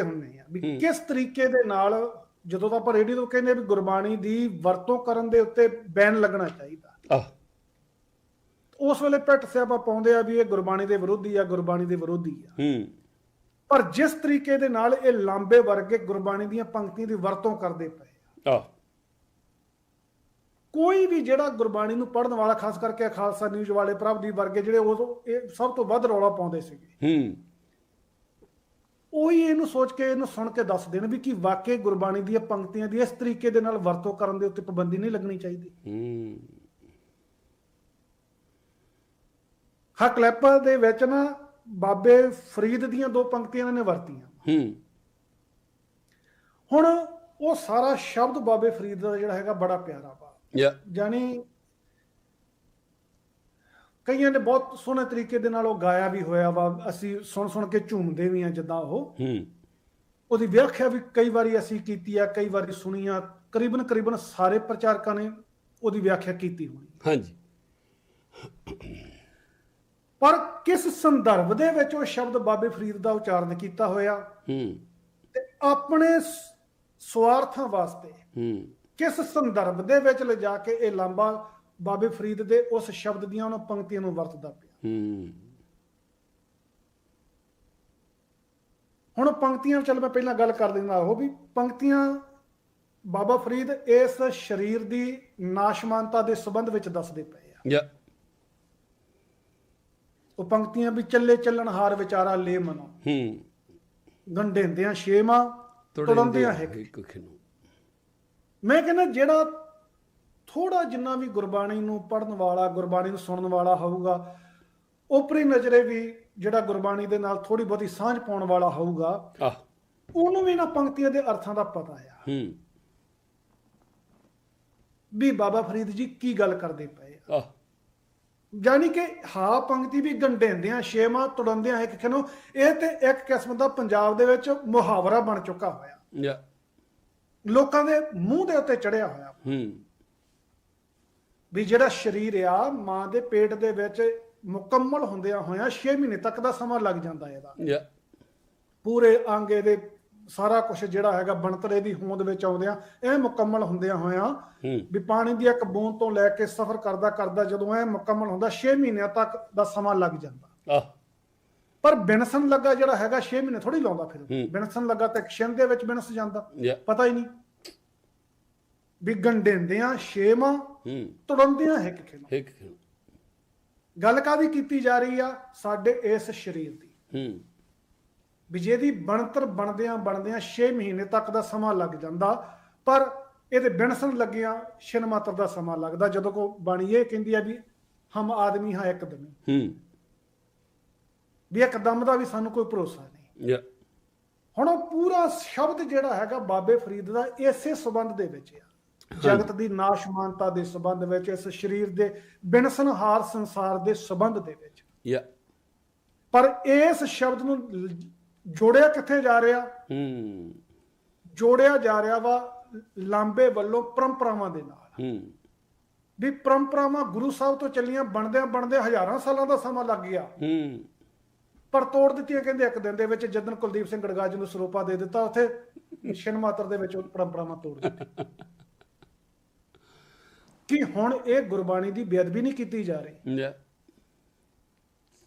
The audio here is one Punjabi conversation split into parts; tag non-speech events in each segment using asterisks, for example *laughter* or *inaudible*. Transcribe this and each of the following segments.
ਹੁੰਨੇ ਆ ਵੀ ਕਿਸ ਤਰੀਕੇ ਦੇ ਨਾਲ ਜਦੋਂ ਤਾਂ ਆਪਾਂ ਰੇਡੀਓ ਤੋਂ ਕਹਿੰਦੇ ਵੀ ਗੁਰਬਾਣੀ ਦੀ ਵਰਤੋਂ ਕਰਨ ਦੇ ਉੱਤੇ ਬੈਨ ਲੱਗਣਾ ਚਾਹੀਦਾ। ਆਹ। ਉਸ ਵੇਲੇ ਪਿੱਟ ਸਿਆਪਾ ਪਾਉਂਦੇ ਆ ਵੀ ਇਹ ਗੁਰਬਾਣੀ ਦੇ ਵਿਰੋਧੀ ਆ ਗੁਰਬਾਣੀ ਦੇ ਵਿਰੋਧੀ ਆ। ਹੂੰ। ਪਰ ਜਿਸ ਤਰੀਕੇ ਦੇ ਨਾਲ ਇਹ ਲਾਂਬੇ ਵਰਗੇ ਗੁਰਬਾਣੀ ਦੀਆਂ ਪੰਕਤੀਆਂ ਦੀ ਵਰਤੋਂ ਕਰਦੇ ਪਏ ਆ। ਆਹ। ਕੋਈ ਵੀ ਜਿਹੜਾ ਗੁਰਬਾਣੀ ਨੂੰ ਪੜ੍ਹਨ ਵਾਲਾ ਖਾਸ ਕਰਕੇ ਖਾਲਸਾ ਨਿਊਜ਼ ਵਾਲੇ ਪ੍ਰਭਦੀਪ ਵਰਗੇ ਜਿਹੜੇ ਉਦੋਂ ਇਹ ਸਭ ਤੋਂ ਵੱਧ ਰੌਲਾ ਪਾਉਂਦੇ ਸੀਗੇ। ਹੂੰ। ਉਹੀ ਇਹਨੂੰ ਸੋਚ ਕੇ ਇਹਨੂੰ ਸੁਣ ਕੇ ਦੱਸ ਦੇਣ ਵੀ ਕਿ ਵਾਕਈ ਗੁਰਬਾਣੀ ਦੀਆਂ ਪੰਕਤੀਆਂ ਦੀ ਇਸ ਤਰੀਕੇ ਦੇ ਨਾਲ ਵਰਤੋਂ ਕਰਨ ਦੇ ਉੱਤੇ ਪਾਬੰਦੀ ਨਹੀਂ ਲੱਗਣੀ ਚਾਹੀਦੀ। ਹੂੰ। ਹਕਲੈਪਾ ਦੇ ਵਿੱਚ ਨਾ ਬਾਬੇ ਫਰੀਦ ਦੀਆਂ ਦੋ ਪੰਕਤੀਆਂ ਇਹਨਾਂ ਨੇ ਵਰਤੀਆਂ। ਹੂੰ। ਹੁਣ ਉਹ ਸਾਰਾ ਸ਼ਬਦ ਬਾਬੇ ਫਰੀਦ ਦਾ ਜਿਹੜਾ ਹੈਗਾ ਬੜਾ ਪਿਆਰਾ ਵਾ। ਯਾ। ਜਾਨੀ ਕਈਆਂ ਨੇ ਬਹੁਤ ਸੋਹਣੇ ਤਰੀਕੇ ਦੇ ਨਾਲ ਉਹ ਗਾਇਆ ਵੀ ਹੋਇਆ ਵਾ ਅਸੀਂ ਸੁਣ ਸੁਣ ਕੇ ਝੂਮਦੇ ਵੀ ਆ ਜਿੱਦਾਂ ਉਹ। ਹੂੰ। ਉਹਦੀ ਵਿਆਖਿਆ ਵੀ ਕਈ ਵਾਰੀ ਅਸੀਂ ਕੀਤੀ ਆ ਕਈ ਵਾਰੀ ਸੁਣੀ ਆ ਕਰੀਬਨ ਕਰੀਬਨ ਸਾਰੇ ਪ੍ਰਚਾਰਕਾਂ ਨੇ ਉਹਦੀ ਵਿਆਖਿਆ ਕੀਤੀ ਹੋਣੀ। ਹਾਂਜੀ। ਪਰ ਕਿਸ ਸੰਦਰਭ ਦੇ ਵਿੱਚ ਉਹ ਸ਼ਬਦ ਬਾਬੇ ਫਰੀਦ ਦਾ ਉਚਾਰਨ ਕੀਤਾ ਹੋਇਆ? ਹੂੰ। ਤੇ ਆਪਣੇ ਸਵਾਰਥਾਂ ਵਾਸਤੇ ਹੂੰ। ਕਿਸ ਸੰਦਰਭ ਦੇ ਵਿੱਚ ਲਿਜਾ ਕੇ ਇਹ ਲਾਂਬਾ ਬਾਬੇ ਫਰੀਦ ਦੇ ਉਸ ਸ਼ਬਦ ਦੀਆਂ ਉਹਨਾਂ ਪੰਕਤੀਆਂ ਨੂੰ ਵਰਤਦਾ ਪਿਆ। ਹੂੰ। ਹੁਣ ਪੰਕਤੀਆਂ ਚੱਲ ਮੈਂ ਪਹਿਲਾਂ ਗੱਲ ਕਰ ਦਿੰਦਾ ਉਹ ਵੀ ਪੰਕਤੀਆਂ ਬਾਬਾ ਫਰੀਦ ਇਸ ਸਰੀਰ ਦੀ ਨਾਸ਼ਮਾਨਤਾ ਦੇ ਸੰਬੰਧ ਵਿੱਚ ਦੱਸਦੇ ਪਏ ਆ। ਯਾ। ਉਹ ਪੰਕਤੀਆਂ ਵੀ ਚੱਲੇ ਚੱਲਣ ਹਾਰ ਵਿਚਾਰਾ ਲੈ ਮਨੋ ਹੂੰ। ਗੰਢੇਂਦਿਆਂ ਛੇਵਾਂ ਤੁੜੰਦਿਆਂ ਇੱਕ ਖਿਨੂੰ। ਮੈਂ ਕਹਿੰਦਾ ਜਿਹੜਾ ਥੋੜਾ ਜਿੰਨਾ ਵੀ ਗੁਰਬਾਣੀ ਨੂੰ ਪੜਨ ਵਾਲਾ ਗੁਰਬਾਣੀ ਨੂੰ ਸੁਣਨ ਵਾਲਾ ਹੋਊਗਾ ਉਪਰੀ ਨਜ਼ਰੇ ਵੀ ਜਿਹੜਾ ਗੁਰਬਾਣੀ ਦੇ ਨਾਲ ਥੋੜੀ ਬਹੁਤੀ ਸਾਂਝ ਪਾਉਣ ਵਾਲਾ ਹੋਊਗਾ ਉਹਨੂੰ ਵੀ ਨਾ ਪੰਕਤੀਆਂ ਦੇ ਅਰਥਾਂ ਦਾ ਪਤਾ ਆ। ਹੂੰ। ਵੀ ਬਾਬਾ ਫਰੀਦ ਜੀ ਕੀ ਗੱਲ ਕਰਦੇ ਪਏ ਆ? ਯਾਨੀ ਕਿ ਹਾਂ ਪੰਕਤੀ ਵੀ ਗੰਢੇਂਦਿਆਂ ਛੇਵਾਂ ਤੁੜੰਦਿਆਂ ਇੱਕ ਖਨੋ ਇਹ ਤੇ ਇੱਕ ਕਿਸਮ ਦਾ ਪੰਜਾਬ ਦੇ ਵਿੱਚ ਮੁਹਾਵਰਾ ਬਣ ਚੁੱਕਾ ਹੋਇਆ। ਲੋਕਾਂ ਦੇ ਮੂੰਹ ਦੇ ਉੱਤੇ ਚੜਿਆ ਹੋਇਆ। ਹੂੰ। ਵੀ ਜਿਹੜਾ ਸਰੀਰ ਆ ਮਾਂ ਦੇ ਪੇਟ ਦੇ ਵਿੱਚ ਮੁਕੰਮਲ ਹੁੰਦਿਆਂ ਹੋਇਆਂ 6 ਮਹੀਨੇ ਤੱਕ ਦਾ ਸਮਾਂ ਲੱਗ ਜਾਂਦਾ ਇਹਦਾ। ਪੂਰੇ ਅੰਗ ਇਹਦੇ ਸਾਰਾ ਕੁਝ ਜਿਹੜਾ ਹੈਗਾ ਬਣਤਰੇ ਦੀ ਹੋਂਦ ਵਿੱਚ ਆਉਂਦਿਆਂ ਇਹ ਮੁਕੰਮਲ ਹੁੰਦਿਆਂ ਹੋਇਆਂ ਵੀ ਪਾਣੀ ਦੀ ਇੱਕ ਬੂੰਦ ਤੋਂ ਲੈ ਕੇ ਸਫ਼ਰ ਕਰਦਾ ਕਰਦਾ ਜਦੋਂ ਇਹ ਮੁਕੰਮਲ ਹੁੰਦਾ 6 ਮਹੀਨਿਆਂ ਤੱਕ ਦਾ ਸਮਾਂ ਲੱਗ ਜਾਂਦਾ। ਪਰ ਬਿਨਸਨ ਲੱਗਾ ਜਿਹੜਾ ਹੈਗਾ 6 ਮਹੀਨੇ ਥੋੜੀ ਲਾਉਂਦਾ ਫਿਰ। ਬਿਨਸਨ ਲੱਗਾ ਤਾਂ ਇੱਕ ਛਿੰਦ ਦੇ ਵਿੱਚ ਬਿਨਸ ਜਾਂਦਾ। ਪਤਾ ਹੀ ਨਹੀਂ। ਵੀ ਗੰਢੇਂਦਿਆਂ ਛੇਵਾਂ ਹੂੰ ਤੁੜੰਦਿਆਂ ਹੈ। ਕਿਥੇ ਨੂੰ ਇੱਕ ਖਿਨੂੰ ਗੱਲ ਕਾਦੀ ਕੀਤੀ ਜਾ ਰਹੀ ਆ? ਸਾਡੇ ਇਸ ਸਰੀਰ ਦੀ। ਹੂੰ। ਵੀ ਜਿਹਦੀ ਬਣਤਰ ਬਣਦਿਆਂ ਬਣਦਿਆਂ 6 ਮਹੀਨੇ ਤੱਕ ਦਾ ਸਮਾਂ ਲੱਗ ਜਾਂਦਾ ਪਰ ਇਹਦੇ ਬਿਨਸਨ ਲੱਗਿਆ ਛਿਨ ਮਾਤਰ ਦਾ ਸਮਾਂ ਲੱਗਦਾ। ਜਦੋਂ ਕੋ ਬਾਣੀ ਇਹ ਕਹਿੰਦੀ ਆ ਵੀ ਹਮ ਆਦਮੀ ਹਾਂ ਇੱਕਦਮ ਹੂੰ। ਵੀ ਇੱਕਦਮ ਦਾ ਵੀ ਸਾਨੂੰ ਕੋਈ ਭਰੋਸਾ ਨਹੀਂ। ਹੁਣ ਉਹ ਪੂਰਾ ਸ਼ਬਦ ਜਿਹੜਾ ਹੈਗਾ ਬਾਬੇ ਫਰੀਦ ਦਾ ਇਸੇ ਸਬੰਧ ਦੇ ਵਿੱਚ ਆ। ਜਗਤ ਦੀ ਨਾਸ਼ਮਾਨਤਾ ਦੇ ਸਬੰਧ ਵਿੱਚ ਇਸ ਸਰੀਰ ਦੇ ਬਿਨਸਨਹਾਰ ਸੰਸਾਰ ਦੇ ਸਬੰਧ ਦੇ ਵਿੱਚ। ਯਾ। ਪਰ ਇਸ ਸ਼ਬਦ ਨੂੰ ਜੋੜਿਆ ਕਿੱਥੇ ਜਾ ਰਿਹਾ? ਹੂੰ। ਜੋੜਿਆ ਜਾ ਰਿਹਾ ਵਾ ਲਾਂਬੇ ਵੱਲੋਂ ਪਰੰਪਰਾਵਾਂ ਦੇ ਨਾਲ। ਹੂੰ। ਵੀ ਪਰੰਪਰਾਵਾਂ ਗੁਰੂ ਸਾਹਿਬ ਤੋਂ ਚੱਲੀਆਂ ਬਣਦਿਆਂ ਬਣਦਿਆਂ ਹਜ਼ਾਰਾਂ ਸਾਲਾਂ ਦਾ ਸਮਾਂ ਲੱਗ ਗਿਆ। ਹੂੰ। ਪਰ ਤੋੜ ਦਿੱਤੀਆਂ ਕਹਿੰਦੇ ਇੱਕ ਦਿਨ ਦੇ ਵਿੱਚ ਜਦੋਂ ਕੁਲਦੀਪ ਸਿੰਘ ਗੜਗਾਜ ਨੂੰ ਸਰੂਪਾ ਦੇ ਦਿੱਤਾ ਉੱਥੇ *laughs* ਛਿਨ ਮਾਤਰ ਦੇ ਵਿੱਚ ਉਹ ਪਰੰਪਰਾਵਾਂ ਤੋੜ ਦਿੱਤੀਆਂ। *laughs* ਕਿ ਹੁਣ ਇਹ ਗੁਰਬਾਣੀ ਦੀ ਬੇਅਦਬੀ ਨਹੀਂ ਕੀਤੀ ਜਾ ਰਹੀ।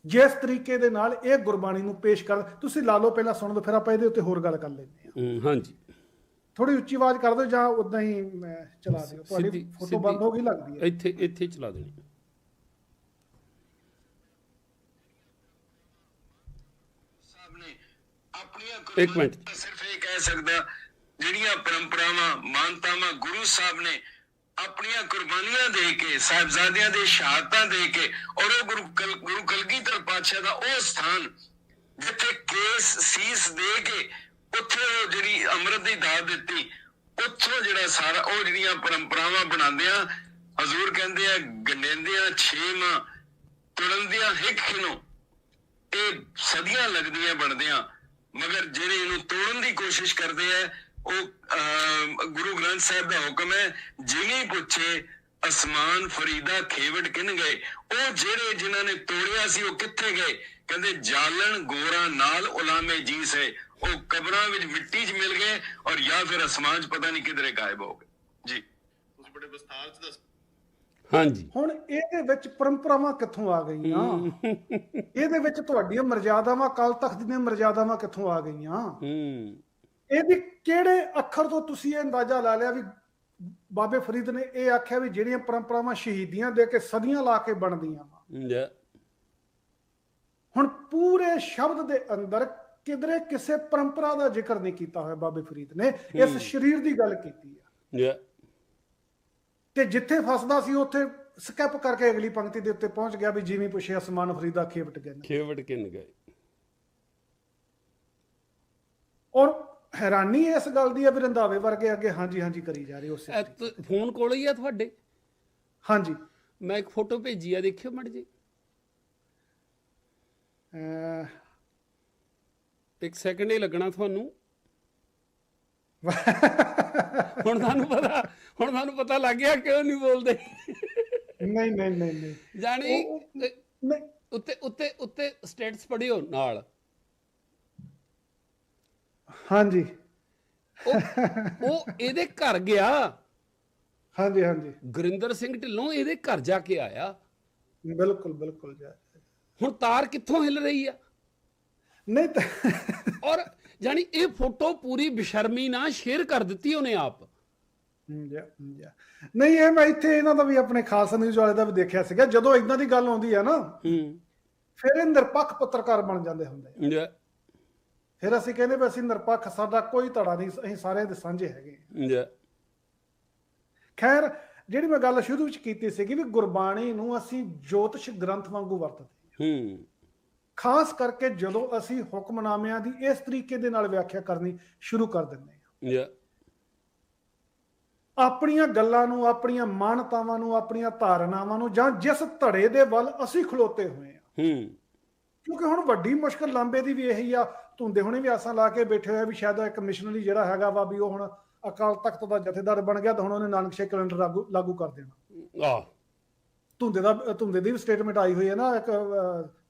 ਜਿਸ ਤਰੀਕੇ ਦੇ ਨਾਲ ਇਹ ਗੁਰਬਾਣੀ ਨੂੰ ਪੇਸ਼ ਕਰ ਤੁਸੀਂ ਲਾ ਲਓ ਪਹਿਲਾਂ ਸੁਣ ਲਓ ਫਿਰ ਆਪਾਂ ਇਹਦੇ ਉੱਤੇ ਹੋਰ ਗੱਲ ਕਰ ਲੈਂਦੇ ਹਾਂ। ਹੂੰ ਹਾਂਜੀ। ਥੋੜੀ ਉੱਚੀ ਆਵਾਜ਼ ਕਰ ਦਿਓ ਜਾਂ ਉਦਾਂ ਹੀ ਮੈਂ ਚਲਾ ਦਿਓ। ਤੁਹਾਡੀ ਫੋਟੋ ਬੰਦ ਹੋ ਗਈ ਲੱਗਦੀ ਹੈ। ਇੱਥੇ ਇੱਥੇ ਚਲਾ ਦੇਣੀ। ਸਾਹਿਬ ਨੇ ਆਪਣੀਆਂ ਇੱਕ ਮਿੰਟ। ਸਿਰਫ ਇਹ ਕਹਿ ਸਕਦਾ ਜਿਹੜੀਆਂ ਪਰੰਪਰਾਵਾਂ ਮਾਨਤਾਵਾਂ ਗੁਰੂ ਸਾਹਿਬ ਨੇ ਆਪਣੀਆਂ ਕੁਰਬਾਨੀਆਂ ਦੇ ਕੇ ਸਾਹਿਬਜ਼ਾਦਿਆਂ ਦੇ ਸ਼ਹਾਦਤਾਂ ਦੇ ਕੇ ਔਰ ਉਹ ਗੁਰੂ ਕਲ, ਗੁਰੂ ਕਲਗੀਧਰ ਪਾਤਸ਼ਾਹ ਦਾ ਉਹ ਸਥਾਨ ਜਿੱਥੇ ਕੇਸ ਸੀਸ ਦੇ ਕੇ ਉੱਥੇ ਜਿਹੜੀ ਅੰਮ੍ਰਿਤ ਦੀ ਦਾਤ ਦਿੱਤੀ ਉੱਥੋਂ ਜਿਹੜਾ ਸਾਰਾ ਉਹ ਜਿਹੜੀਆਂ ਪਰੰਪਰਾਵਾਂ ਬਣਾਉਂਦਿਆਂ ਹਜ਼ੂਰ ਕਹਿੰਦੇ ਆ ਗੰਡੇਂਦਿਆਂ ਛੇਵਾਂ ਤੁਰੰਦਿਆਂ ਹਿੱਕ ਖਿਨੋ ਇਹ ਸਦੀਆਂ ਲੱਗਦੀਆਂ ਬਣਦਿਆਂ ਮਗਰ ਜਿਹੜੇ ਇਹਨੂੰ ਤੋੜਨ ਦੀ ਕੋਸ਼ਿਸ਼ ਕਰਦੇ ਆ ਉਹ ਗੁਰੂ ਗ੍ਰੰਥ ਸਾਹਿਬ ਦਾ ਹੁਕਮ ਹੈ ਜਿਵੇਂ ਪੁੱਛੇ ਅਸਮਾਨ ਫਰੀਦਾ ਖੇਵਟ ਕਿਨ ਗਏ? ਉਹ ਜਿਹੜੇ ਜਿਨ੍ਹਾਂ ਨੇ ਤੋੜਿਆ ਸੀ ਉਹ ਕਿੱਥੇ ਗਏ? ਕਹਿੰਦੇ ਜਾਲਣ ਗੋਰਾ ਨਾਲ ਉਲਾਮੇ ਜੀ ਸੇ ਉਹ ਕਬਰਾਂ ਵਿੱਚ ਮਿੱਟੀ 'ਚ ਮਿਲ ਗਏ ਔਰ ਜਾਂ ਫਿਰ ਅਸਮਾਨ 'ਚ ਪਤਾ ਨਹੀਂ ਕਿਧਰੇ ਗਾਇਬ ਹੋ ਗਏ। ਜੀ। ਤੁਸੀਂ ਬੜੇ ਵਿਸਥਾਰ ਚ ਦੱਸ ਹਾਂਜੀ। ਹੁਣ ਇਹਦੇ ਵਿੱਚ ਪਰੰਪਰਾਵਾਂ ਕਿੱਥੋਂ ਆ ਗਈਆਂ? ਇਹਦੇ ਵਿੱਚ ਤੁਹਾਡੀਆਂ ਮਰਜ਼ਾਦਾਵਾਂ ਕਾਲ ਤਖਤ ਦੀਆਂ ਮਰਜ਼ਾਦਾਵਾਂ ਕਿੱਥੋਂ ਆ ਗਈਆਂ? ਹੂੰ। ਇਹਦੀ ਕਿਹੜੇ ਅੱਖਰ ਤੋਂ ਤੁਸੀਂ ਇਹ ਅੰਦਾਜ਼ਾ ਲਾ ਲਿਆ ਵੀ ਬਾਬੇ ਫਰੀਦ ਨੇ ਇਹ ਆਖਿਆ ਵੀ ਜਿਹੜੀਆਂ ਪਰੰਪਰਾਵਾਂ ਸ਼ਹੀਦੀਆਂ ਦੇ ਕੇ ਸਦੀਆਂ ਲਾ ਕੇ ਬਣਦੀਆਂ ਵਾ। ਜਾ ਹੁਣ ਪੂਰੇ ਸ਼ਬਦ ਦੇ ਅੰਦਰ ਕਿਧਰੇ ਕਿਸੇ ਪਰੰਪਰਾ ਦਾ ਜ਼ਿਕਰ ਨਹੀਂ ਕੀਤਾ ਹੋਇਆ ਬਾਬੇ ਫਰੀਦ ਨੇ। ਇਸ ਸਰੀਰ ਦੀ ਗੱਲ ਕੀਤੀ ਆ। ਜਾ ਤੇ ਜਿੱਥੇ ਫਸਦਾ ਸੀ ਉੱਥੇ ਸਕਿਪ ਕਰਕੇ ਅਗਲੀ ਪੰਕਤੀ ਦੇ ਉੱਤੇ ਪਹੁੰਚ ਗਿਆ ਵੀ ਜਿਵੇਂ ਪੁੱਛਿਆ ਅਸਮਾਨ ਫਰੀਦਾ ਖੇਵਟ ਨੇ। ਖੇਵੜ ਕਿੰਨ ਗਏ ਔਰ ਹੈਰਾਨੀ ਇਸ ਗੱਲ ਦੀ ਹੈ ਵੀ ਰੰਧਾਵੇ ਵਰਗੇ ਅੱਗੇ ਹਾਂਜੀ ਹਾਂਜੀ ਕਰੀ ਜਾ ਰਹੇ ਉਸੇ ਫੋਨ ਕੋਲ ਹੀ ਆ ਤੁਹਾਡੇ? ਹਾਂਜੀ। ਮੈਂ ਇੱਕ ਫੋਟੋ ਭੇਜੀ ਆ ਦੇਖਿਓ ਮੜ ਜੀ ਇੱਕ ਸੈਕਿੰਡ ਹੀ ਲੱਗਣਾ ਤੁਹਾਨੂੰ। *laughs* ਹੁਣ ਤੁਹਾਨੂੰ ਪਤਾ ਹੁਣ ਤੁਹਾਨੂੰ ਪਤਾ ਲੱਗ ਗਿਆ ਕਿਉਂ ਨਹੀਂ ਬੋਲਦੇ। ਨਹੀਂ ਨਹੀਂ ਨਹੀਂ ਨਹੀਂ। ਜਾਣੀ ਉੱਤੇ ਉੱਤੇ ਉੱਤੇ ਸਟੇਟਸ ਪੜਿਓ ਨਾਲ। ਹਾਂਜੀ। ਉਹ ਉਹ ਇਹਦੇ ਘਰ ਗਿਆ? ਹਾਂਜੀ ਹਾਂਜੀ। ਗੁਰਿੰਦਰ ਸਿੰਘ ਢਿੱਲੋਂ ਇਹਦੇ ਘਰ ਜਾ ਕੇ ਆਇਆ? ਬਿਲਕੁਲ ਬਿਲਕੁਲ ਜੀ ਹੁਣ ਤਾਰ ਕਿੱਥੋਂ ਹਿੱਲ ਰਹੀ ਆ? ਨਹੀਂ ਤਾਂ ਔਰ ਜਾਣੀ ਇਹ ਫੋਟੋ ਪੂਰੀ ਬੇਸ਼ਰਮੀ ਨਾਲ ਸ਼ੇਅਰ ਕਰ ਦਿੱਤੀ ਉਹਨੇ ਆਪ। ਨਹੀਂ ਇਹ ਮੈਂ ਇੱਥੇ ਇਹਨਾਂ ਦਾ ਵੀ ਆਪਣੇ ਖਾਲਸਾ ਨਿਊਜ਼ ਵਾਲੇ ਦਾ ਵੀ ਦੇਖਿਆ ਸੀਗਾ। ਜਦੋਂ ਇਦਾਂ ਦੀ ਗੱਲ ਆਉਂਦੀ ਹੈ ਨਾ ਹੂੰ। ਫਿਰ ਇਹ ਨਿਰਪੱਖ ਪੱਤਰਕਾਰ ਬਣ ਜਾਂਦੇ ਹੁੰਦੇ ਆ। ਫਿਰ ਅਸੀਂ ਕਹਿੰਦੇ ਵੀ ਅਸੀਂ ਨਿਰਪੱਖ ਸਾਡਾ ਕੋਈ ਧੜਾ ਨਹੀਂ ਅਸੀਂ ਸਾਰੇ ਦੇ ਸਾਂਝੇ ਹੈਗੇ। ਜਾ। ਖੈਰ ਜਿਹੜੀ ਮੈਂ ਗੱਲ ਸ਼ੁਰੂ ਵਿੱਚ ਕੀਤੀ ਸੀਗੀ ਵੀ ਗੁਰਬਾਣੀ ਨੂੰ ਅਸੀਂ ਜੋਤਿਸ਼ ਗ੍ਰੰਥ ਵਾਂਗੂ ਵਰਤਦੇ ਹਾਂ। ਹੂੰ। ਖਾਸ ਕਰਕੇ ਜਦੋਂ ਅਸੀਂ ਹੁਕਮਨਾਮਿਆਂ ਦੀ ਇਸ ਤਰੀਕੇ ਦੇ ਨਾਲ ਵਿਆਖਿਆ ਕਰਨੀ ਸ਼ੁਰੂ ਕਰ ਦਿੰਦੇ ਹਾਂ। ਜਾ। ਆਪਣੀਆਂ ਗੱਲਾਂ ਨੂੰ ਆਪਣੀਆਂ ਮਾਨਤਾਵਾਂ ਨੂੰ ਆਪਣੀਆਂ ਧਾਰਨਾਵਾਂ ਨੂੰ ਜਾਂ ਜਿਸ ਧੜੇ ਦੇ ਵੱਲ ਅਸੀਂ ਖਲੋਤੇ ਹੋਏ ਹਾਂ। ਹੂੰ। ਕਿਉਂਕਿ ਹੁਣ ਵੱਡੀ ਮੁਸ਼ਕਲ ਲਾਂਬੇ ਦੀ ਵੀ ਇਹੀ ਆ ਧੁੰਦੇ ਹੁਣੇ ਵੀ ਆਸਾਂ ਲਾ ਕੇ ਬੈਠੇ ਹੋਏ ਆ ਵੀ ਸ਼ਾਇਦ ਇੱਕ ਮਿਸ਼ਨਰੀ ਜਿਹੜਾ ਹੈਗਾ ਵਾ ਵੀ ਉਹ ਹੁਣ ਅਕਾਲ ਤਖਤ ਦਾ ਜਥੇਦਾਰ ਬਣ ਗਿਆ ਤਾਂ ਹੁਣ ਉਹਨੇ ਨਾਨਕ ਸ਼ੇਖ ਕੈਲੰਡਰ ਲਾਗੂ ਲਾਗੂ ਕਰ ਦੇਣਾ। ਆ। ਧੁੰਦੇ ਦਾ ਧੁੰਦੇ ਦੀ ਵੀ ਸਟੇਟਮੈਂਟ ਆਈ ਹੋਈ ਹੈ ਨਾ ਇੱਕ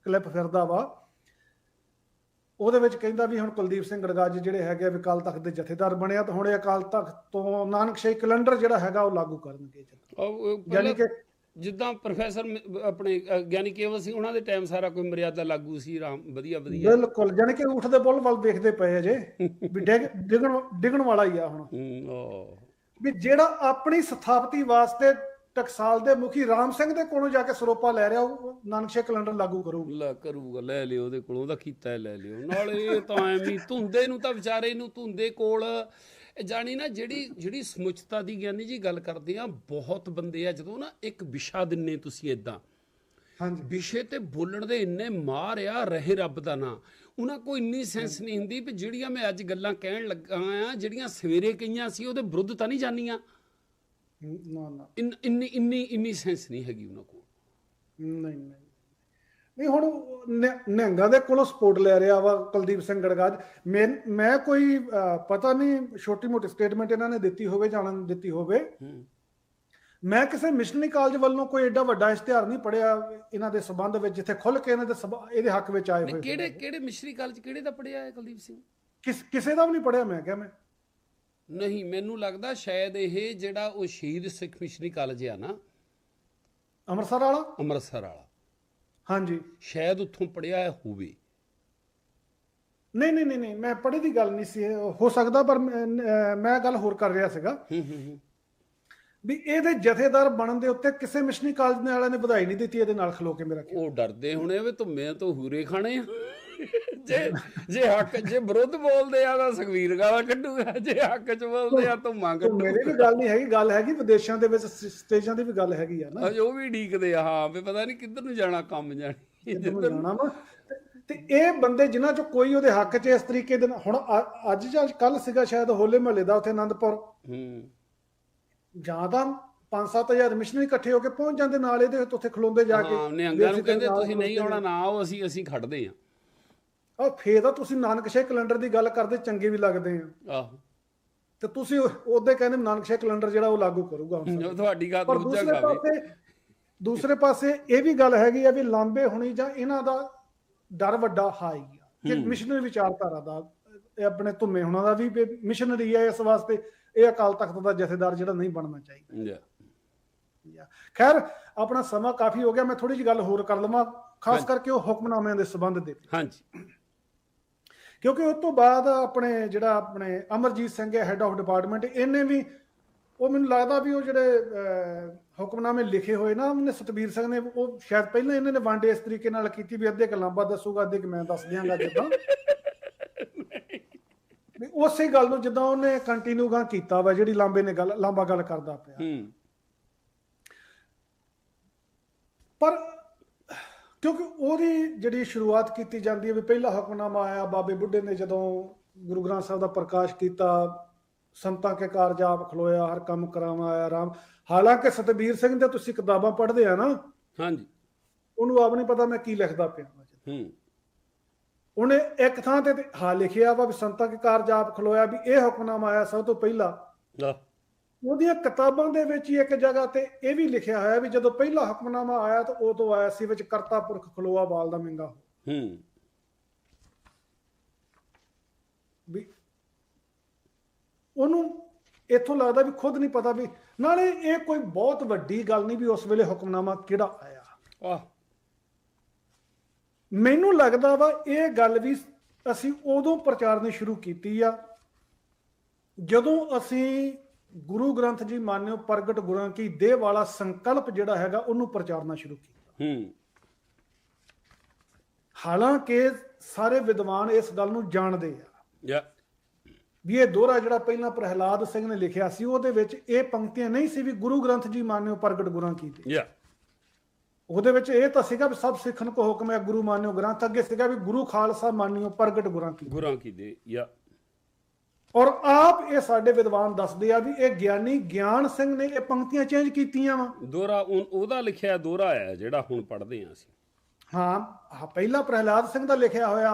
ਕਲਿੱਪ ਫਿਰਦਾ ਵਾ। ਉਹਦੇ ਵਿੱਚ ਕਹਿੰਦਾ ਵੀ ਹੁਣ ਕੁਲਦੀਪ ਸਿੰਘ ਗੜਗਾਜ ਜਿਹੜੇ ਹੈਗੇ ਆ ਵੀ ਅਕਾਲ ਤਖਤ ਦੇ ਜਥੇਦਾਰ ਬਣਿਆ ਤਾਂ ਹੁਣ ਇਹ ਅਕਾਲ ਤਖਤ ਤੋਂ ਨਾਨਕ ਸ਼ੇਖ ਕੈਲੰਡਰ ਜਿਹੜਾ ਹੈਗਾ ਉਹ ਲਾਗੂ ਕਰਨਗੇ। ਯਾਨੀ ਕਿ ਜਿੱਦਾਂ ਪ੍ਰੋਫੈਸਰ ਆਪਣੇ ਗਿਆਨੀ ਕੇਵਲ ਸਿੰਘ ਉਹਨਾਂ ਦੇ ਟਾਈਮ ਸਾਰਾ ਕੋਈ ਮਰਿਆਦਾ ਲਾਗੂ ਸੀ ਰਾਮ ਵਧੀਆ ਵਧੀਆ। ਬਿਲਕੁਲ ਯਾਨੀ ਕਿ ਉੱਠਦੇ ਬੁੱਲ ਵੱਲ ਦੇਖਦੇ ਪਏ ਅਜੇ ਵੀ ਡਿੱਗ ਡਿੱਗਣ ਡਿੱਗਣ ਵਾਲਾ ਹੀ ਆ ਹੁਣ। ਓ। ਵੀ ਜਿਹੜਾ ਆਪਣੀ ਸਥਾਪਤੀ ਵਾਸਤੇ ਟਕਸਾਲ ਦੇ ਮੁਖੀ ਰਾਮ ਸਿੰਘ ਦੇ ਕੋਲੋਂ ਜਾ ਕੇ ਸਰੋਪਾ ਲੈ ਰਿਹਾ ਉਹ ਨਾਨਕ ਸ਼ੇਖ ਕੈਲੰਡਰ ਲਾਗੂ ਕਰੂਗਾ। ਲੈ ਕਰੂਗਾ ਲੈ ਲਿਓ ਉਹਦੇ ਕੋਲੋਂ ਉਹਦਾ ਕੀਤਾ ਲੈ ਲਿਓ। ਨਾਲੇ ਇਹ ਤਾਂ ਐਵੇਂ ਧੁੰਦੇ ਨੂੰ ਤਾਂ ਵਿਚਾਰੇ ਨੂੰ ਧੁੰਦੇ ਕੋਲ ਜਾਣੀ ਨਾ ਜਿਹੜੀ ਜਿਹੜੀ ਸਮੁੱਚਤਾ ਦੀ ਗਿਆਨੀ ਜੀ ਗੱਲ ਕਰਦੇ ਆ ਬਹੁਤ ਬੰਦੇ ਆ ਜਦੋਂ ਨਾ ਇੱਕ ਵਿਸ਼ਾ ਦਿੰਨੇ ਤੁਸੀਂ ਇਦਾਂ ਹਾਂਜੀ। ਵਿਸ਼ੇ ਤੇ ਬੋਲਣ ਦੇ ਇੰਨੇ ਮਾਰ ਆ ਰਹੇ ਰੱਬ ਦਾ ਨਾਂ। ਉਹਨਾਂ ਕੋਈ ਇੰਨੀ ਸੈਂਸ ਨਹੀਂ ਹੁੰਦੀ ਵੀ ਜਿਹੜੀਆਂ ਮੈਂ ਅੱਜ ਗੱਲਾਂ ਕਹਿਣ ਲੱਗਾ ਆ ਜਿਹੜੀਆਂ ਸਵੇਰੇ ਕਹੀਆਂ ਸੀ ਉਹਦੇ ਵਿਰੁੱਧ ਤਾਂ ਨਹੀਂ ਜਾਨੀਆਂ ਨਾ ਨਾ। ਇੰਨ- ਇੰਨੀ ਇੰਨੀ ਇੰਨੀ ਸੈਂਸ ਨਹੀਂ ਹੈਗੀ ਉਹਨਾਂ ਕੋਲ। ਨਹੀਂ ਨਹੀਂ। ਨਹੀਂ ਹੁਣ ਨਿਹੰਗਾਂ ਦੇ ਕੋਲੋਂ ਸਪੋਰਟ ਲੈ ਰਿਹਾ ਵਾ ਕੁਲਦੀਪ ਸਿੰਘ ਗੜਗਾਜ। ਮੈਂ ਮੈਂ ਕੋਈ ਪਤਾ ਨਹੀਂ ਛੋਟੀ ਮੋਟੀ ਸਟੇਟਮੈਂਟ ਇਹਨਾਂ ਨੇ ਦਿੱਤੀ ਹੋਵੇ ਜਾਣਨ ਦਿੱਤੀ ਹੋਵੇ। ਮੈਂ ਕਿਸੇ ਮਿਸ਼ਨਰੀ ਕਾਲਜ ਵੱਲੋਂ ਕੋਈ ਐਡਾ ਵੱਡਾ ਇਸ਼ਤਿਹਾਰ ਨਹੀਂ ਪੜਿਆ ਇਹਨਾਂ ਦੇ ਸਬੰਧ ਵਿੱਚ ਜਿੱਥੇ ਖੁੱਲ ਕੇ ਇਹਨਾਂ ਦੇ ਇਹਦੇ ਹੱਕ ਵਿੱਚ ਆਏ ਹੋਏ ਕਿਹੜੇ ਕਿਹੜੇ ਮਿਸ਼ਰੀ ਕਾਲਜ ਕਿਹੜੇ ਦਾ ਪੜਿਆ ਹੈ ਕੁਲਦੀਪ ਸਿੰਘ? ਕਿਸ ਕਿਸੇ ਦਾ ਵੀ ਨਹੀਂ ਪੜਿਆ ਮੈਂ ਕਿਹਾ ਮੈਂ। ਨਹੀਂ ਮੈਨੂੰ ਲੱਗਦਾ ਸ਼ਾਇਦ ਇਹ ਜਿਹੜਾ ਉਹ ਸ਼ਹੀਦ ਸਿੱਖ ਮਿਸ਼ਨਰੀ ਕਾਲਜ ਆ ਨਾ। ਅੰਮ੍ਰਿਤਸਰ ਵਾਲਾ? ਅੰਮ੍ਰਿਤਸਰ ਵਾਲਾ। ਹਾਂਜੀ। ਸ਼ਾਇਦ ਉੱਥੋਂ ਪੜਿਆ ਹੋਵੇ। ਨਹੀਂ ਨਹੀਂ ਨਹੀਂ ਮੈਂ ਪੜ੍ਹੀ ਦੀ ਗੱਲ ਨਹੀਂ ਸੀ ਹੋ ਸਕਦਾ ਪਰ ਮੈਂ ਮੈਂ ਗੱਲ ਹੋਰ ਕਰ ਰਿਹਾ ਸੀਗਾ। ਵੀ ਇਹਦੇ ਜਥੇਦਾਰ ਬਣਨ ਦੇ ਉੱਤੇ ਕਿਸੇ ਮਿਸ਼ਨਰੀ ਕਾਲਜ ਦੇ ਵਾਲਿਆਂ ਨੇ ਵਧਾਈ ਨਹੀਂ ਦਿੱਤੀ ਇਹਦੇ ਨਾਲ ਖਲੋ ਕੇ ਮੇਰਾ। ਉਹ ਡਰਦੇ ਹੋਣੇ ਵੀ ਧੁੰਮੇ ਤੋਂ ਹੂਰੇ ਖਾਣੇ ਆ। ਜੇ ਜੇ ਹੱਕ ਜੇ ਵਿਰੁੱਧ ਬੋਲਦੇ ਆ ਤਾਂ ਸੁਖਵੀਰ ਗਾਲਾਂ ਕੱਢੂਗਾ ਜੇ ਹੱਕ ਚ ਬੋਲਦੇ ਆ ਤਾਂ ਮੰਗ ਤੇ ਮੇਰੀ ਵੀ ਗੱਲ ਨਹੀਂ ਹੈਗੀ ਗੱਲ ਹੈਗੀ ਵਿਦੇਸ਼ਾਂ ਦੇ ਵਿੱਚ ਸਟੇਜਾਂ ਦੀ ਵੀ ਗੱਲ ਹੈਗੀ ਆ ਨਾ। ਉਹ ਵੀ ਢੀਕਦੇ ਆ ਹਾਂ ਵੀ ਪਤਾ ਨਹੀਂ ਕਿੱਧਰ ਨੂੰ ਜਾਣਾ ਕੰਮ ਜਾਣੀ। ਜਿੱਧਰ ਜਾਣਾ ਵਾ। ਤੇ- ਇਹ ਬੰਦੇ ਜਿਨ੍ਹਾਂ ਚੋਂ ਕੋਈ ਉਹਦੇ ਹੱਕ 'ਚ ਇਸ ਤਰੀਕੇ ਦੇ ਹੁਣ ਅੱਜ ਜਾਂ ਕੱਲ ਸੀਗਾ ਸ਼ਾਇਦ ਹੋਲੇ ਮਹੱਲੇ ਦਾ ਉੱਥੇ ਆਨੰਦਪੁਰ। ਹੂੰ। ਜਾਂ ਤਾਂ 5-7000 ਮਿਸ਼ਨਰੀ ਇਕੱਠੇ ਹੋ ਕੇ ਪਹੁੰਚ ਜਾਂਦੇ ਨਾਲ ਇਹਦੇ ਉੱਥੇ ਖਲੋਂਦੇ ਜਾ ਕੇ। ਹਾਂ ਨਿਹੰਗਾਂ ਨੂੰ ਕਹਿੰਦੇ ਤੁਸੀਂ ਨਹੀਂ ਆਉਣਾ ਨਾ ਆਓ ਅਸੀਂ ਅਸੀਂ ਖੜਦੇ ਆ ਆ ਫੇਰ ਤਾਂ ਤੁਸੀਂ ਨਾਨਕ ਸ਼ੇਖ ਕੈਲੰਡਰ ਦੀ ਗੱਲ ਕਰਦੇ ਚੰਗੇ ਵੀ ਲੱਗਦੇ ਆ। ਆਹੋ। ਤੇ ਤੁਸੀਂ ਉਹਦੇ ਕਹਿੰਦੇ ਨਾਨਕ ਸ਼ੇਖ ਕੈਲੰਡਰ ਜਿਹੜਾ ਉਹ ਲਾਗੂ ਕਰੂਗਾ ਹੁਣ ਤੁਹਾਡੀ ਗੱਲ ਦੂਜਾ ਪਾਸੇ ਦੂਸਰੇ ਪਾਸੇ ਇਹ ਵੀ ਗੱਲ ਹੈਗੀ ਆ ਵੀ ਲਾਂਬੇ ਹੋਣੀ ਜਾਂ ਇਹਨਾਂ ਦਾ ਡਰ ਵੱਡਾ ਹਾਈ ਆ। ਕਿ ਮਿਸ਼ਨਰੀ ਵਿਚਾਰਧਾਰਾ ਦਾ ਇਹ ਆਪਣੇ ਧੁੰਮੇ ਹੁਣਾਂ ਦਾ ਵੀ ਮਿਸ਼ਨਰੀ ਹੈ ਇਸ ਵਾਸਤੇ ਇਹ ਅਕਾਲ ਤਖਤ ਦਾ ਜਥੇਦਾਰ ਜਿਹੜਾ ਨਹੀਂ ਬਣਨਾ ਚਾਹੀਦਾ। ਜਾਂ ਖੈਰ ਆਪਣਾ ਸਮਾਂ ਕਾਫੀ ਹੋ ਗਿਆ ਮੈਂ ਥੋੜੀ ਜਿਹੀ ਗੱਲ ਹੋਰ ਕਰ ਲਵਾਂ ਖਾਸ। ਕਰਕੇ ਉਹ ਹੁਕਮਨਾਮਿਆਂ ਦੇ ਸੰਬੰਧ ਦੇ। ਹਾਂਜੀ। ਕਿਉਂਕਿ ਉਸ ਤੋਂ ਬਾਅਦ ਆਪਣੇ ਜਿਹੜਾ ਆਪਣੇ ਅਮਰਜੀਤ ਸਿੰਘ ਹੈ ਹੈੱਡ ਆਫ ਡਿਪਾਰਟਮੈਂਟ ਇਹਨੇ ਵੀ ਉਹ ਮੈਨੂੰ ਲੱਗਦਾ ਵੀ ਉਹ ਜਿਹੜੇ ਹੁਕਮਨਾਮੇ ਲਿਖੇ ਹੋਏ ਨਾ ਉਹਨੇ ਸਤਬੀਰ ਸਿੰਘ ਨੇ ਉਹ ਸ਼ਾਇਦ ਪਹਿਲਾਂ ਇਹਨਾਂ ਨੇ ਵਨਡੇ ਇਸ ਤਰੀਕੇ ਨਾਲ ਕੀਤੀ ਵੀ ਅੱਧੇ ਕ ਲਾਂਬਾ ਦੱਸੂਗਾ ਅੱਧੇ ਕ ਮੈਂ ਦੱਸ ਦਿਆਂਗਾ ਜਿੱਦਾਂ। ਵੀ ਉਸੇ ਗੱਲ ਨੂੰ ਜਿੱਦਾਂ ਉਹਨੇ ਕੰਟੀਨਿਊ ਗਾ ਕੀਤਾ ਵਾ ਜਿਹੜੀ ਲਾਂਬੇ ਨੇ ਗੱਲ ਲਾਂਬਾ ਗੱਲ ਕਰਦਾ ਪਿਆ। ਹੂੰ। ਪਰ ਕਿਉਂਕਿ ਉਹਦੀ ਜਿਹੜੀ ਸ਼ੁਰੂਆਤ ਕੀਤੀ ਜਾਂਦੀ ਹੈ ਵੀ ਪਹਿਲਾ ਹੁਕਮਨਾਮਾ ਆਇਆ ਬਾਬੇ ਬੁੱਢੇ ਨੇ ਜਦੋਂ ਗੁਰੂ ਗ੍ਰੰਥ ਸਾਹਿਬ ਦਾ ਪ੍ਰਕਾਸ਼ ਕੀਤਾ ਸੰਤਾਂ ਕੇ ਕਾਰਜ ਆਪ ਖਲੋਇਆ ਹਰ ਕੰਮ ਕਰਾਵਾ ਆਇਆ ਰਾਮ। ਹਾਲਾਂਕਿ ਸਤਬੀਰ ਸਿੰਘ ਦੇ ਤੁਸੀਂ ਕਿਤਾਬਾਂ ਪੜ੍ਹਦੇ ਆ ਨਾ ਹਾਂਜੀ। ਉਹਨੂੰ ਆਪ ਨਹੀਂ ਪਤਾ ਮੈਂ ਕੀ ਲਿਖਦਾ ਪਿਆ। ਹੂੰ। ਉਹਨੇ ਇੱਕ ਥਾਂ ਤੇ ਹਾਂ ਲਿਖਿਆ ਵਾ ਵੀ ਸੰਤਾਂ ਕੇ ਕਾਰਜ ਆਪ ਖਲੋਇਆ ਵੀ ਇਹ ਹੁਕਮਨਾਮਾ ਆਇਆ ਸਭ ਤੋਂ ਪਹਿਲਾਂ। ਉਹਦੀਆਂ ਕਿਤਾਬਾਂ ਦੇ ਵਿੱਚ ਹੀ ਇੱਕ ਜਗ੍ਹਾ ਤੇ ਇਹ ਵੀ ਲਿਖਿਆ ਹੋਇਆ ਵੀ ਜਦੋਂ ਪਹਿਲਾ ਹੁਕਮਨਾਮਾ ਆਇਆ ਤਾਂ ਉਦੋਂ ਆਇਆ ਸੀ ਵਿੱਚ ਕਰਤਾ ਪੁਰਖ ਖਲੋਆ ਬਾਲ ਦਾ ਮਿੰਗਾ ਹੂੰ। ਵੀ ਉਹਨੂੰ ਇੱਥੋਂ ਲੱਗਦਾ ਵੀ ਖੁਦ ਨਹੀਂ ਪਤਾ ਵੀ ਨਾਲੇ ਇਹ ਕੋਈ ਬਹੁਤ ਵੱਡੀ ਗੱਲ ਨਹੀਂ ਵੀ ਉਸ ਵੇਲੇ ਹੁਕਮਨਾਮਾ ਕਿਹੜਾ ਆਇਆ। ਆ ਮੈਨੂੰ ਲੱਗਦਾ ਵਾ ਇਹ ਗੱਲ ਵੀ ਅਸੀਂ ਉਦੋਂ ਪ੍ਰਚਾਰਨੀ ਸ਼ੁਰੂ ਕੀਤੀ ਆ ਜਦੋਂ ਅਸੀਂ ਗੁਰੂ ਗ੍ਰੰਥ ਜੀ ਮਾਨਿਓ ਪ੍ਰਗਟ ਗੁਰਾਂ ਕੀ ਦੇਹ ਵਾਲਾ ਸੰਕਲਪ ਜਿਹੜਾ ਹੈਗਾ ਉਹਨੂੰ ਪ੍ਰਚਾਰਨਾ ਸ਼ੁਰੂ ਕੀਤਾ। ਹੂੰ। ਹਾਲਾਂਕਿ ਸਾਰੇ ਵਿਦਵਾਨ ਇਸ ਗੱਲ ਨੂੰ ਜਾਣਦੇ ਆ। ਜਾਂ ਵੀ ਇਹ ਦੋਹਰਾ ਜਿਹੜਾ ਪਹਿਲਾਂ ਪ੍ਰਹਿਲਾਦ ਸਿੰਘ ਨੇ ਲਿਖਿਆ ਸੀ ਉਹਦੇ ਵਿੱਚ ਇਹ ਪੰਕਤੀਆਂ ਨਹੀਂ ਸੀ ਵੀ ਗੁਰੂ ਗ੍ਰੰਥ ਜੀ ਮਾਨਿਓ ਪ੍ਰਗਟ ਗੁਰਾਂ ਕੀ ਦੇ ਜਾਂ ਉਹਦੇ ਵਿੱਚ ਇਹ ਤਾਂ ਸੀਗਾ ਵੀ ਸਭ ਸਿੱਖਣ ਕੋ ਹੁਕਮ ਹੈ ਗੁਰੂ ਮਾਨਿਓ ਗ੍ਰੰਥ ਅੱਗੇ ਸੀਗਾ ਵੀ ਗੁਰੂ ਖਾਲਸਾ ਮਾਨਿਓ ਪ੍ਰਗਟ ਗੁਰਾਂ ਕੀ ਗੁਰਾਂ ਕੀ ਦੇ ਜਾਂ ਔਰ ਆਪ ਇਹ ਸਾਡੇ ਵਿਦਵਾਨ ਦੱਸਦੇ ਆ ਵੀ ਇਹ ਗਿਆਨੀ ਗਿਆਨ ਸਿੰਘ ਨੇ ਇਹ ਪੰਕਤੀਆਂ ਚੇਂਜ ਕੀਤੀਆਂ ਵਾ। ਦੋਰਾ ਉਹਦਾ ਲਿਖਿਆ ਦੋਰਾ ਹੈ ਜਿਹੜਾ ਹੁਣ ਪੜ੍ਹਦੇ ਆ ਅਸੀਂ। ਹਾਂ ਆਹ ਪਹਿਲਾ ਪ੍ਰਹਿਲਾਦ ਸਿੰਘ ਦਾ ਲਿਖਿਆ ਹੋਇਆ।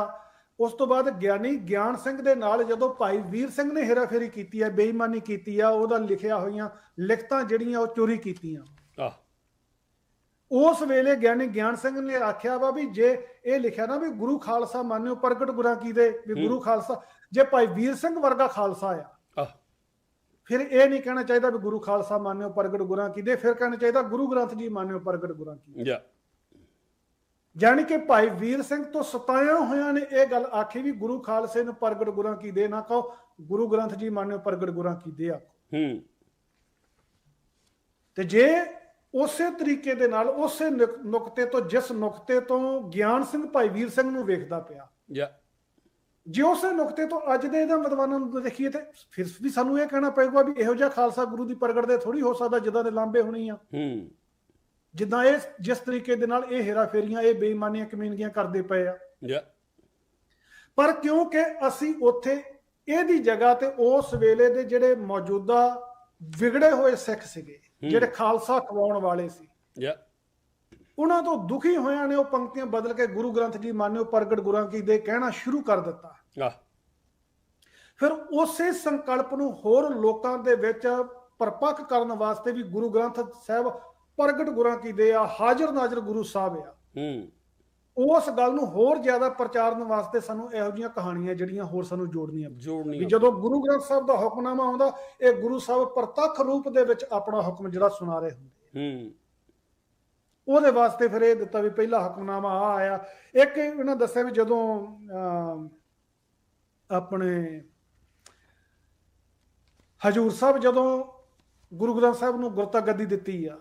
ਉਸ ਤੋਂ ਬਾਅਦ ਗਿਆਨੀ ਗਿਆਨ ਸਿੰਘ ਦੇ ਨਾਲ ਜਦੋਂ ਭਾਈ ਵੀਰ ਸਿੰਘ ਨੇ ਹੇਰਾਫੇਰੀ ਕੀਤੀ ਹੈ ਬੇਈਮਾਨੀ ਕੀਤੀ ਆ ਉਹਦਾ ਲਿਖਿਆ ਹੋਈਆਂ ਲਿਖਤਾਂ ਜਿਹੜੀਆਂ ਉਹ ਚੋਰੀ ਕੀਤੀਆਂ। ਆ ਉਸ ਵੇਲੇ ਗਿਆਨੀ ਗਿਆਨ ਸਿੰਘ ਨੇ ਆਖਿਆ ਵਾ ਵੀ ਜੇ ਇਹ ਲਿਖਿਆ ਨਾ ਵੀ ਗੁਰੂ ਖਾਲਸਾ ਮਾਨਿਓ ਪ੍ਰਗਟ ਗੁਰਾਂ ਕੀ ਦੇ ਵੀ ਗੁਰੂ ਖਾਲਸਾ ਜੇ ਭਾਈ ਵੀਰ ਸਿੰਘ ਵਰਗਾ ਖਾਲਸਾ ਆ ਆ। ਫਿਰ ਇਹ ਨਹੀਂ ਕਹਿਣਾ ਚਾਹੀਦਾ ਵੀ ਗੁਰੂ ਖਾਲਸਾ ਮਾਨਿਓ ਪ੍ਰਗਟ ਗੁਰਾਂ ਕੀ ਦੇ ਫਿਰ ਕਹਿਣਾ ਚਾਹੀਦਾ ਗੁਰੂ ਗ੍ਰੰਥ ਜੀ ਮਾਨਿਓ ਪ੍ਰਗਟ ਗੁਰਾਂ ਕੀ ਜਾਂ ਜਾਣੀ ਕਿ ਭਾਈ ਵੀਰ ਸਿੰਘ ਤੋਂ ਸਤਾਇਆ ਹੋਇਆਂ ਨੇ ਇਹ ਗੱਲ ਆਖੀ ਵੀ ਗੁਰੂ ਖਾਲਸੇ ਨੂੰ ਪ੍ਰਗਟ ਗੁਰਾਂ ਕੀ ਦੇ ਨਾ ਕਹੋ ਗੁਰੂ ਗ੍ਰੰਥ ਜੀ ਮਾਨਿਓ ਪ੍ਰਗਟ ਗੁਰਾਂ ਕੀ ਦੇ ਆਖੋ। ਹੂੰ। ਤੇ ਜੇ ਉਸੇ ਤਰੀਕੇ ਦੇ ਨਾਲ ਉਸੇ ਨੁਕ- ਨੁਕਤੇ ਤੋਂ ਜਿਸ ਨੁਕਤੇ ਤੋਂ ਗਿਆਨ ਸਿੰਘ ਭਾਈ ਵੀਰ ਸਿੰਘ ਨੂੰ ਵੇਖਦਾ ਪਿਆ। ਜਾਂ ਜੇ ਉਸੇ ਨੁਕਤੇ ਤੋਂ ਅੱਜ ਦੇ ਇਹਨਾਂ ਵਿਦਵਾਨਾਂ ਨੂੰ ਦੇਖੀਏ ਤੇ ਫਿਰ ਵੀ ਸਾਨੂੰ ਇਹ ਕਹਿਣਾ ਪਏਗਾ ਵੀ ਇਹੋ ਜਿਹਾ ਖਾਲਸਾ ਗੁਰੂ ਦੀ ਪ੍ਰਗਟ ਦੇ ਥੋੜੀ ਹੋ ਸਕਦਾ ਜਿੱਦਾਂ ਦੇ ਲਾਂਬੇ ਹੋਣੀ ਆ। ਹੂੰ। ਜਿੱਦਾਂ ਇਹ ਜਿਸ ਤਰੀਕੇ ਦੇ ਨਾਲ ਇਹ ਹੇਰਾਫੇਰੀਆਂ ਇਹ ਬੇਈਮਾਨੀਆਂ ਕਮੀਨਗੀਆਂ ਕਰਦੇ ਪਏ ਆ। ਜਾਂ ਪਰ ਕਿਉਂਕਿ ਅਸੀਂ ਉੱਥੇ ਇਹਦੀ ਜਗ੍ਹਾ ਤੇ ਉਸ ਵੇਲੇ ਦੇ ਜਿਹੜੇ ਮੌਜੂਦਾ ਵਿਗੜੇ ਹੋਏ ਸਿੱਖ ਸੀਗੇ। ਜਿਹੜੇ ਖਾਲਸਾ ਖਵਾਉਣ ਵਾਲੇ ਸੀ। ਜਾਂ ਉਹਨਾਂ ਤੋਂ ਦੁਖੀ ਹੋਇਆਂ ਨੇ ਉਹ ਪੰਕਤੀਆਂ ਬਦਲ ਕੇ ਗੁਰੂ ਗ੍ਰੰਥ ਜੀ ਮਾਨਿਓ ਪ੍ਰਗਟ ਗੁਰਾਂ ਕੀ ਦੇ ਕਹਿਣਾ ਸ਼ੁਰੂ ਕਰ ਦਿੱਤਾ। ਆ ਫਿਰ ਉਸੇ ਸੰਕਲਪ ਨੂੰ ਹੋਰ ਲੋਕਾਂ ਦੇ ਵਿੱਚ ਪਰਪੱਕ ਕਰਨ ਵਾਸਤੇ ਵੀ ਗੁਰੂ ਗ੍ਰੰਥ ਸਾਹਿਬ ਪ੍ਰਗਟ ਗੁਰਾਂ ਕੀ ਦੇ ਆ ਹਾਜ਼ਰ ਨਾਜ਼ਰ ਗੁਰੂ ਸਾਹਿਬ ਆ। ਹੂੰ। ਉਸ ਗੱਲ ਨੂੰ ਹੋਰ ਜ਼ਿਆਦਾ ਪ੍ਰਚਾਰਨ ਵਾਸਤੇ ਸਾਨੂੰ ਇਹੋ ਜਿਹੀਆਂ ਕਹਾਣੀਆਂ ਜਿਹੜੀਆਂ ਹੋਰ ਸਾਨੂੰ ਜੋੜਨੀਆਂ ਵੀ ਜੋੜਨੀ ਜਦੋਂ ਗੁਰੂ ਗ੍ਰੰਥ ਸਾਹਿਬ ਦਾ ਹੁਕਮਨਾਮਾ ਆਉਂਦਾ ਇਹ ਗੁਰੂ ਸਾਹਿਬ ਪ੍ਰਤੱਖ ਰੂਪ ਦੇ ਵਿੱਚ ਆਪਣਾ ਹੁਕਮ ਜਿਹੜਾ ਸੁਣਾ ਰਹੇ ਹੁੰਦੇ ਹੂੰ। ਉਹਦੇ ਵਾਸਤੇ ਫਿਰ ਇਹ ਦਿੱਤਾ ਵੀ ਪਹਿਲਾ ਹੁਕਮਨਾਮਾ ਆ ਆਇਆ। ਇੱਕ ਇਹਨਾਂ ਦੱਸਿਆ ਵੀ ਜਦੋਂ ਆਪਣੇ ਹਜੂਰ ਸਾਹਿਬ ਜਦੋਂ ਗੁਰੂ ਗ੍ਰੰਥ ਸਾਹਿਬ ਨੂੰ ਗੁਰਤਾ ਗੱਦੀ ਦਿੱਤੀ ਆ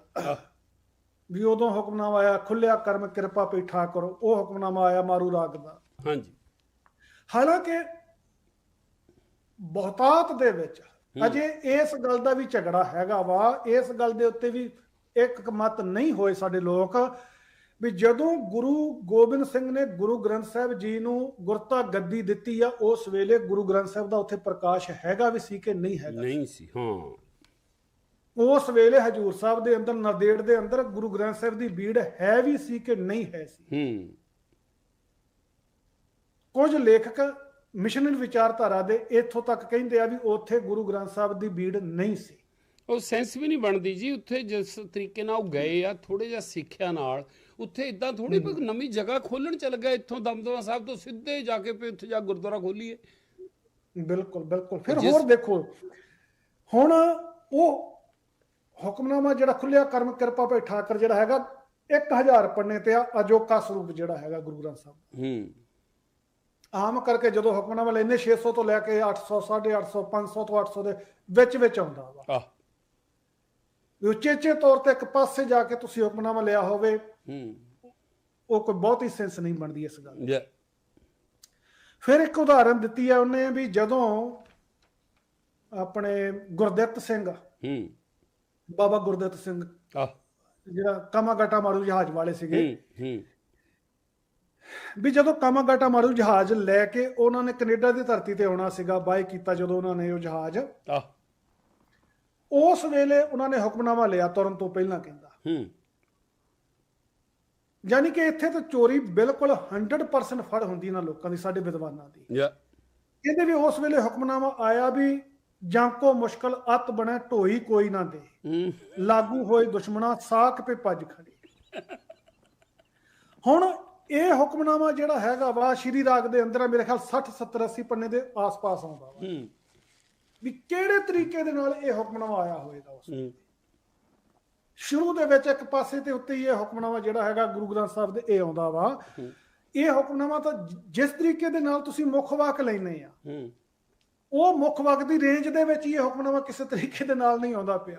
ਵੀ ਉਦੋਂ ਹੁਕਮਨਾਮਾ ਆਇਆ ਖੁੱਲਿਆ ਕਰਮ ਕਿਰਪਾ ਪਈ ਠਾਕੁਰ ਉਹ ਹੁਕਮਨਾਮਾ ਆਇਆ ਮਾਰੂ ਰਾਗ ਦਾ। ਹਾਂਜੀ। ਹਾਲਾਂਕਿ ਬਹੁਤਾਤ ਦੇ ਵਿੱਚ ਅਜੇ ਇਸ ਗੱਲ ਦਾ ਵੀ ਝਗੜਾ ਹੈਗਾ ਵਾ ਇਸ ਗੱਲ ਦੇ ਉੱਤੇ ਵੀ ਇੱਕ ਮਤ ਨਹੀਂ ਹੋਏ ਸਾਡੇ ਲੋਕ ਵੀ ਜਦੋਂ ਗੁਰੂ ਗੋਬਿੰਦ ਸਿੰਘ ਨੇ ਗੁਰੂ ਗ੍ਰੰਥ ਸਾਹਿਬ ਜੀ ਨੂੰ ਗੁਰਤਾ ਗੱਦੀ ਦਿੱਤੀ ਆ ਉਸ ਵੇਲੇ ਗੁਰੂ ਗ੍ਰੰਥ ਸਾਹਿਬ ਦਾ ਉੱਥੇ ਪ੍ਰਕਾਸ਼ ਹੈਗਾ ਵੀ ਸੀ ਕਿ ਨਹੀਂ ਹੈਗਾ ਨਹੀਂ ਸੀ ਹਾਂ। ਉਸ ਵੇਲੇ ਹਜੂਰ ਸਾਹਿਬ ਦੇ ਅੰਦਰ ਨਰਦੇੜ ਦੇ ਅੰਦਰ ਗੁਰੂ ਗ੍ਰੰਥ ਸਾਹਿਬ ਦੀ ਭੀੜ ਹੈ ਵੀ ਸੀ ਕਿ ਨਹੀਂ ਹੈ ਸੀ? ਹੂੰ। ਕੁਝ ਲੇਖਕ ਮਿਸ਼ਨਰੀ ਵਿਚਾਰਧਾਰਾ ਦੇ ਇੱਥੋਂ ਤੱਕ ਕਹਿੰਦੇ ਆ ਵੀ ਉੱਥੇ ਗੁਰੂ ਗ੍ਰੰਥ ਸਾਹਿਬ ਦੀ ਭੀੜ ਨਹੀਂ ਸੀ। ਉਹ ਸੈਂਸ ਵੀ ਨਹੀਂ ਬਣਦੀ ਜੀ ਉੱਥੇ ਜਿਸ ਤਰੀਕੇ ਨਾਲ ਉਹ ਗਏ ਆ ਥੋੜੇ ਜਿਹਾ ਸਿੱਖਿਆ ਨਾਲ ਉੱਥੇ ਇਦਾਂ ਥੋੜੀ ਕੋਈ ਨਵੀਂ ਜਗ੍ਹਾ ਖੋਲਣ ਚੱਲ ਗਏ ਇੱਥੋਂ ਦਮਦਮਾ ਸਾਹਿਬ ਤੋਂ ਸਿੱਧੇ ਜਾ ਕੇ ਵੀ ਉੱਥੇ ਜਾ ਗੁਰਦੁਆਰਾ ਖੋਲੀਏ। ਬਿਲਕੁਲ ਬਿਲਕੁਲ। ਫਿਰ ਹੋਰ ਦੇਖੋ ਹੁਣ ਉਹ ਹੁਕਮਨਾਮਾ ਜਿਹੜਾ ਖੁੱਲਿਆ ਕਰਮ ਕਿਰਪਾ ਭਈ ਠਾਕਰ ਜਿਹੜਾ ਹੈਗਾ 1000 ਪੰਨੇ ਤੇ ਆ ਅਜੋਕਾ ਸਰੂਪ ਜਿਹੜਾ ਹੈਗਾ ਗੁਰੂ ਗ੍ਰੰਥ ਸਾਹਿਬ। ਹੂੰ। ਆਮ ਕਰਕੇ ਜਦੋਂ ਹੁਕਮਨਾਮਾ ਲੈਨੇ 600 ਤੋਂ ਲੈ ਕੇ 800 850 500 ਤੋਂ 800 ਦੇ ਵਿੱਚ ਵਿੱਚ ਆਉਂਦਾ ਵਾ। ਆਹ। ਉਚੇਚੇ ਤੌਰ ਤੇ ਇੱਕ ਪਾਸੇ ਜਾ ਕੇ ਤੁਸੀਂ ਹੁਕਮਨਾਮਾ ਲਿਆ ਹੋਵੇ ਹੂੰ। ਉਹ ਕੋਈ ਬਹੁਤੀ ਸੈਂਸ ਨਹੀਂ ਬਣਦੀ ਇਸ ਗੱਲ ਦੀ। ਫਿਰ ਇੱਕ ਉਦਾਹਰਨ ਦਿੱਤੀ ਹੈ ਉਹਨੇ ਵੀ ਜਦੋਂ ਆਪਣੇ ਗੁਰਦਿੱਤ ਸਿੰਘ ਹੂੰ। ਬਾਬਾ ਗੁਰਦਿੱਤ ਸਿੰਘ। ਆਹ। ਜਿਹੜਾ ਕਾਮਾਗਾਟਾ ਮਾਰੂ ਜਹਾਜ਼ ਵਾਲੇ ਸੀਗੇ। ਹੂੰ ਹੂੰ। ਵੀ ਜਦੋਂ ਕਾਮਾਗਾਟਾ ਮਾਰੂ ਜਹਾਜ਼ ਲੈ ਕੇ ਉਹਨਾਂ ਨੇ ਕੈਨੇਡਾ ਦੀ ਧਰਤੀ ਤੇ ਆਉਣਾ ਸੀਗਾ ਬਾਈ ਕੀਤਾ ਜਦੋਂ ਉਹਨਾਂ ਨੇ ਉਹ ਜਹਾਜ਼। ਆਹ। ਉਸ ਵੇਲੇ ਉਹਨਾਂ ਨੇ ਹੁਕਮਨਾਮਾ ਲਿਆ ਤੁਰਨ ਤੋਂ ਪਹਿਲਾਂ ਕਹਿੰਦਾ। ਹੂੰ। ਯਾਨੀ ਕਿ ਇੱਥੇ ਤਾਂ ਚੋਰੀ ਬਿਲਕੁਲ 100% ਫੜ ਹੁੰਦੀ ਨਾ ਲੋਕਾਂ ਦੀ ਸਾਡੇ ਵਿਦਵਾਨਾਂ ਦੀ। ਯਾ। ਕਹਿੰਦੇ ਵੀ ਉਸ ਵੇਲੇ ਹੁਕਮਨਾਮਾ ਆਇਆ ਵੀ ਜਾਂ ਕੋ ਮੁਸ਼ਕਲ ਅਤ ਬਣੇ ਢੋਈ ਕੋਈ ਨਾ ਦੇ। ਲਾਗੂ ਹੋਏ ਦੁਸ਼ਮਣਾ ਸਾਖ ਪੇ ਭੱਜ ਖੜੇ। ਹੁਣ ਇਹ ਹੁਕਮਨਾਮਾ ਜਿਹੜਾ ਹੈਗਾ ਵਾ ਸ਼੍ਰੀ ਰਾਗ ਦੇ ਅੰਦਰ ਮੇਰੇ ਖਿਆਲ 60 70 80 ਪੰਨੇ ਦੇ ਆਸ-ਪਾਸ ਆਉਂਦਾ ਵਾ। ਵੀ ਕਿਹੜੇ ਤਰੀਕੇ ਦੇ ਨਾਲ ਇਹ ਹੁਕਮਨਾਮਾ ਆਇਆ ਹੋਵੇਗਾ ਉਸ ਸ਼ੁਰੂ ਦੇ ਵਿੱਚ ਇੱਕ ਪਾਸੇ ਤੇ ਉੱਤੇ ਹੀ ਇਹ ਹੁਕਮਨਾਮਾ ਜਿਹੜਾ ਹੈਗਾ ਗੁਰੂ ਗ੍ਰੰਥ ਸਾਹਿਬ ਦੇ ਇਹ ਆਉਂਦਾ ਵਾ। ਇਹ ਹੁਕਮਨਾਮਾ ਤਾਂ ਜਿਸ ਤਰੀਕੇ ਦੇ ਨਾਲ ਤੁਸੀਂ ਮੁੱਖ ਵਾਕ ਲੈਨੇ ਆ। ਹੂੰ। ਉਹ ਮੁੱਖ ਵਾਕ ਦੀ ਰੇਂਜ ਦੇ ਵਿੱਚ ਹੀ ਇਹ ਹੁਕਮਨਾਮਾ ਕਿਸੇ ਤਰੀਕੇ ਦੇ ਨਾਲ ਨਹੀਂ ਆਉਂਦਾ ਪਿਆ।